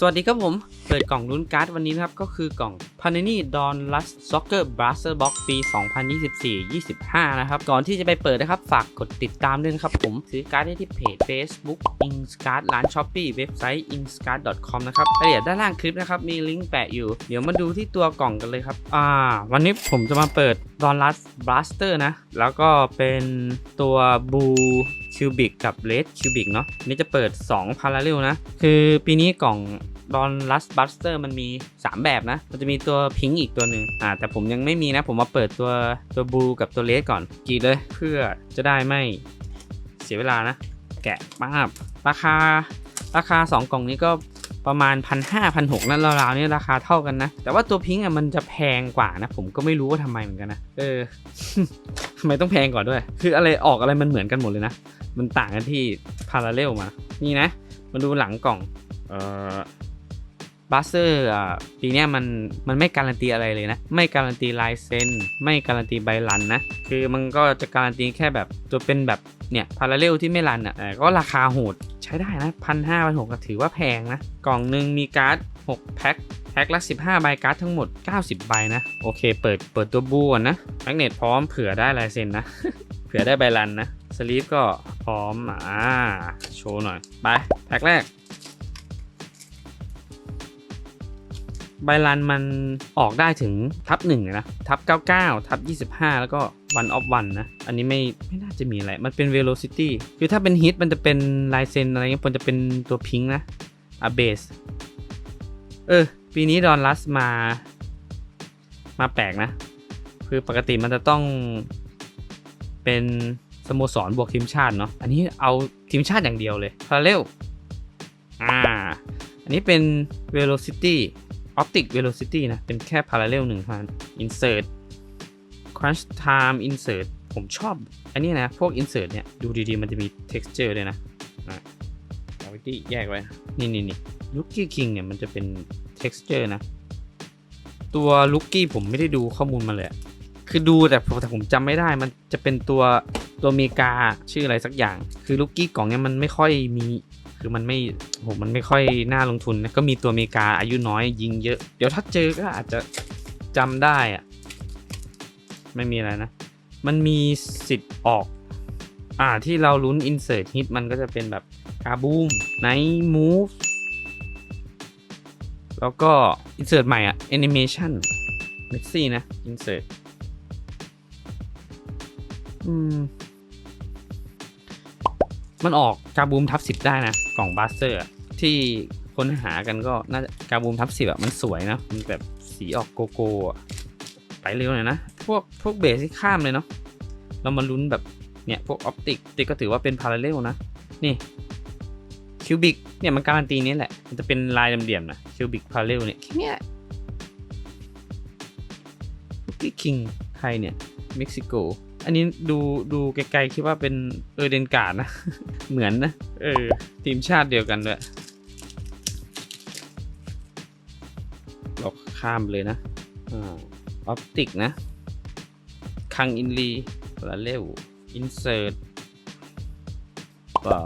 สวัสดีครับผม เปิดกล่องลุ้นการ์ดวันนี้นะครับ ก็คือกล่อง Panini Don Lust Soccer Blaster Box ปี 2024-25 นะครับ ก่อนที่จะไปเปิดนะครับ ฝากกดติดตามด้วยนะครับผม ซื้อการ์ดได้ที่เพจ Facebook Inscard ร้าน Shopee เว็บไซต์ inscard.com นะครับรายละเอียดด้านล่างคลิปนะครับ มีลิงก์แปะอยู่ เดี๋ยวมาดูที่ตัวกล่องกันเลยครับ อ่า วันนี้ผมจะมาเปิด Don Lust Blaster นะ แล้วก็เป็นตัว Blue คิวบิกกับเลดคิวบิกเนาะนนี่จะเปิด 2 Parallel นะ คือปีนี้กล่อง ดอนลัสบัสเตอร์มันมี 3 แบบนะ มันจะมีตัวพิงค์อีกตัวหนึ่งอ่าแต่ผมยังไม่มีนะ ผมมาเปิดตัวตัวบลูกับตัวเลดก่อนกรีดเลย เพื่อจะได้ไม่เสียเวลานะ แกะป้าบราคาราคา 2 กล่องนี้ก็ประมาณพันห้าพันหกนั่นราวๆนี่ราคาเท่ากันนะ แต่ว่าตัวพิงค์อะมันจะแพงกว่านะ ผมก็ไม่รู้ว่าทำไมเหมือนกันนะ เออทำไมต้องแพงกว่าด้วย คืออะไรออกอะไรมันเหมือนกันหมดเลยนะ มันต่างกันที่พาราเรลมา นี่นะ มาดูหลังกล่อง เอ่อ บัสเซอร์ปีเนี้ยมันมันไม่การันตีอะไรเลยนะ ไม่การันตีลายเซ็นไม่การันตีใบรันนะ คือมันก็จะการันตีแค่แบบตัวเป็นแบบเนี่ยพาราเรลที่ไม่รันอะก็ราคาโหดใช้ได้นะพันห้าพันหกถือว่าแพงนะ กล่องหนึ่งมีการ์ด 6 แพ็คแพ็คละ15 ใบการ์ดทั้งหมด 90 ใบนะ โอเค เปิดเปิดตัวบูก่อนนะแมกเนตพร้อมเผื่อได้ลายเซ็นนะ เผื่อได้ใบรันนะสลีปก็พร้อมอ่าโชว์หน่อย ไป แพ็คแรก ใบรันมันออกได้ถึงทับหนึ่งเลยนะ ทับ 99 ทับ 25 แล้วก็ one of one นนะ อันนี้ไม่ไม่น่าจะมีอะไร มันเป็น velocity คือถ้าเป็นฮิตมันจะเป็นลายเซ็นอะไรเงี้ยมันจะเป็นตัวพิงค์นะอะเบสเออ ปีนี้ดอนลัสมา มาแปลกนะ คือปกติมันจะต้องเป็นสโมสรบวกทีมชาติเนาะ อันนี้เอาทีมชาติอย่างเดียวเลยพาราเรลอ่า อันนี้เป็น velocity optic velocity นะ เป็นแค่ parallel หนึ่งพัน insert crunch time insert ผมชอบ อันนี้นะ พวก insert เนี่ย ดูดีๆ มันจะมี texture ด้วยนะอะเอาไว้ที่แยกไว้ นี่นี่นี่ Lucky King เนี่ย มันจะเป็น texture นะ ตัว Lucky ผมไม่ได้ดูข้อมูลมาเลย คือดูแต่แต่ผมจำไม่ได้ มันจะเป็นตัวตัวเมกาชื่ออะไรสักอย่าง คือ Lucky กล่องเนี่ยมันไม่ค่อยมี คือมันไม่โหมันไม่ค่อยน่าลงทุนนะก็มีตัวอเมริกาอายุน้อยยิงเยอะ เดี๋ยวถ้าเจอก็อาจจะจำได้อะไม่มีอะไรนะ มันมีสิทธิ์ออก อ่าที่เราลุ้น insert hit มันก็จะเป็นแบบกาบูมไนมูฟแล้วก็ insert ใหม่อะ animation เมสซี่นะ insert อืม มันออกกาบูมทับสิบได้นะ กล่องบัสเตอร์ที่ค้นหากันก็น่าจะกาบูมทับสิบอะมันสวยนะ มันแบบสีออกโกโก้ไปเร็วหน่อยนะ พวกพวกเบสที่ข้ามเลยเนาะเรามาลุ้นแบบเนี่ยพวกออปติกติกก็ถือว่าเป็นพาราเรลนะ นี่คิวบิกเนี่ยมันการันตีนี้แหละ มันจะเป็นลายเหลี่ยมๆนะคิวบิกพาราเรลเนี่ยแค่เนี้ยลูกี้คิงใครเนี่ย เม็กซิโก อันนี้ดูดูไกลๆคิดว่าเป็นเออเดนการ์ดนะ เหมือนนะเออทีมชาติเดียวกันด้วยเราข้ามเลยนะอ่าออปติกนะ คังอินลีลาเลวอินเสิร์ตต่อ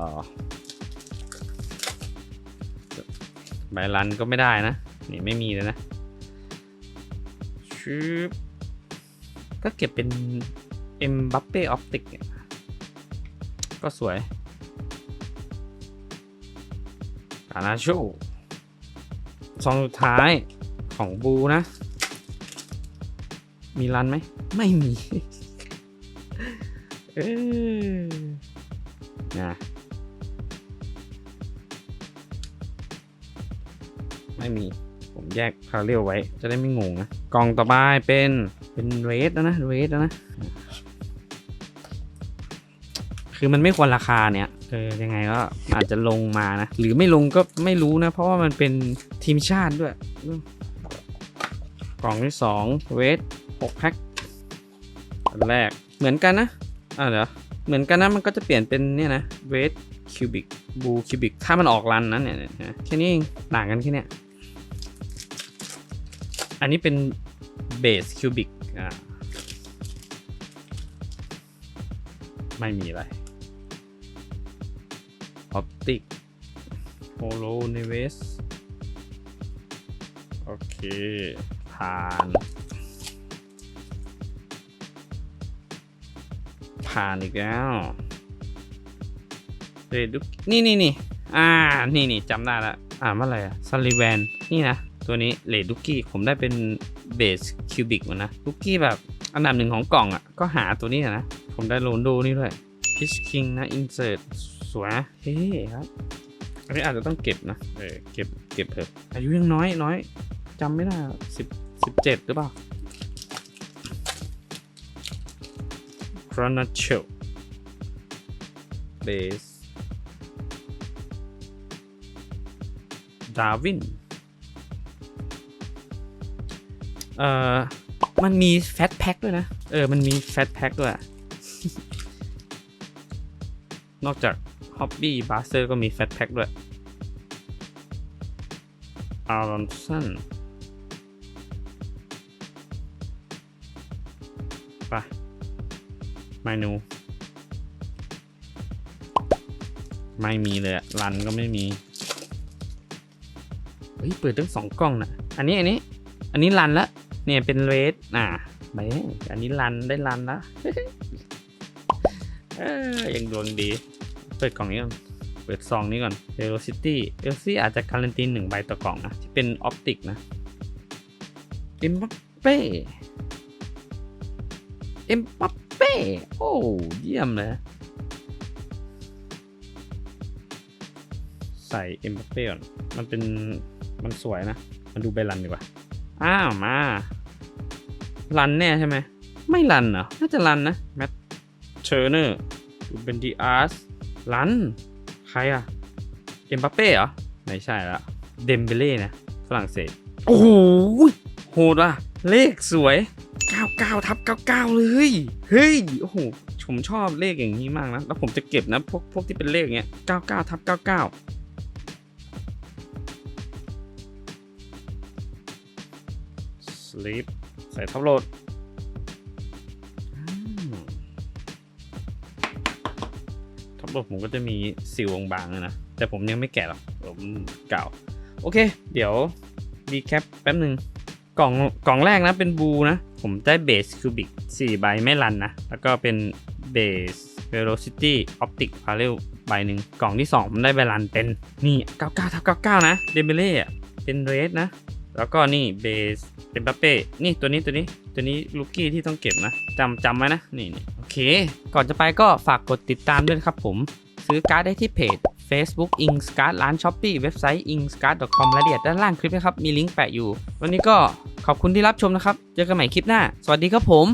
ใบรันก็ไม่ได้นะ นี่ไม่มีเลยนะชืบก็เก็บเป็น เอ็มบัปเป้ออปติกก็สวยกานาโชซองสุดท้ายของบูนะ มีรันไหม ไม่มีเออนะไม่มี ผมแยกพาเรียลไว้ จะได้ไม่งงนะ กล่องต่อไปเป็น เป็นเรสแล้วนะ เรสแล้วนะ คือมันไม่ควรราคาเนี่ยเออยังไงก็อาจจะลงมานะ หรือไม่ลงก็ไม่รู้นะ เพราะว่ามันเป็นทีมชาติด้วย กล่องที่สองเวทหกแพ็คอันแรกเหมือนกันนะอ่าเดี๋ยวเหมือนกันนะมันก็จะเปลี่ยนเป็นเนี่ยนะเวทคิวบิกบูคิวบิกถ้ามันออกรันนะเนี่ยเนี่ยแค่นี้เองต่างกันแค่เนี้ยอันนี้เป็นเบสคิวบิกอ่าไม่มีอะไร ออปติกโฮโลเนเวสโอเค ผ่าน ผ่านอีกแล้วเรดุกนี่นี่นี่อ่า นี่นี่จำได้ละอ่านว่าอะไรอะซัลลิแวน นี่นะ ตัวนี้เลดุกี้ ผมได้เป็นเบสคิวบิกมานะดุกี้แบบอันดับหนึ่งของกล่องอะ่ะ ก็หาตัวนี้อะนะ ผมได้โรนโดนี่ด้วยพิชคิงนะอินเสิร์ต สวยนะเฮ้ครับ อันนี้อาจจะต้องเก็บนะ เออ เก็บ เก็บเถอะ อายุยังน้อยน้อยจำไม่ได้สิบสิบเจ็ดหรือเปล่า c r o n a c h o Base Darwin เอ่อ มันมีแฟตแพ็คด้วยนะ เออ มันมีแฟตแพ็คด้วย นอกจาก Hobby b a s t e r ก็มีแฟตแพ็คด้วยอารอนสันไปเมนู ไม่มีเลยอะรันก็ไม่มี เฮ้ย เปิดตั้งสองกล้องนะอันนี้ อันนี้ อันนี้รันละเนี่ยเป็นเรดอ่าไปอันนี้รันได้รันละเออยังดวงดี เปิดกล่องนี้ก่อนเปิดซองนี้ก่อน Velocity Velocity อาจจะการันตีหนึ่งใบต่อกล่องนะ ที่เป็นออปติกนะเอ็มบัปเป้เอ็มบัปเป้โอ้ เยี่ยมเลย ใส่เอ็มบัปเป้ก่อน มันเป็น มันสวยนะ มันดูใบรันดีกว่า อ้าว มา รันแน่ใช่ไหม ไม่รันเหรอ น่าจะรันนะ แมทเชอร์เนอร์ดูเป็นดีอาร์ส รัน ใครอะเอ็มบัปเป้เหรอ ไม่ใช่ละ เดมเบเล่นะ ฝรั่งเศส โอ้โหโหดว่ะ เลขสวย 99ทับ99 เลย เฮ้ย โอ้โห ผมชอบเลขอย่างนี้มากนะ แล้วผมจะเก็บนะ พวกพวกที่เป็นเลขอย่างเงี้ย99ทับ99 sleep ใส่ท็อปโหลด ท็อปโหลดผมก็จะมีสิวบางๆนะ แต่ผมยังไม่แกะหรอก ผมเก่า โอเค เดี๋ยวดีแคปแป๊บหนึ่งกล่องกล่องแรกนะเป็นบูนะ ผมได้เบสคิวบิก4ใบไม่รันนะ แล้วก็เป็นเบส velocity optic parallel ใบหนึ่งกล่องที่2ผมได้ใบรันเป็นนี่ 99ทับ99 นะเดเบเล่เป็นเรดนะ แล้วก็นี่เบสเอ็มบัปเป้นี่ตัวนี้ตัวนี้ตัวนี้ลูกี้ที่ต้องเก็บนะจำจำไว้นะ นี่นี่โอ เค ก่อนจะไปก็ฝากกดติดตามด้วยครับผม ซื้อการ์ดได้ที่เพจ Facebook i n k s c a r d ร้าน s h อ p e e เว็บไซต์ i n k s c a r d c o m รายละเอียดด้านล่างคลิปนะครับ มีลิงก์แปะอยู่ วันนี้ก็ขอบคุณที่รับชมนะครับ เจอกันใหม่คลิปหน้า สวัสดีครับผม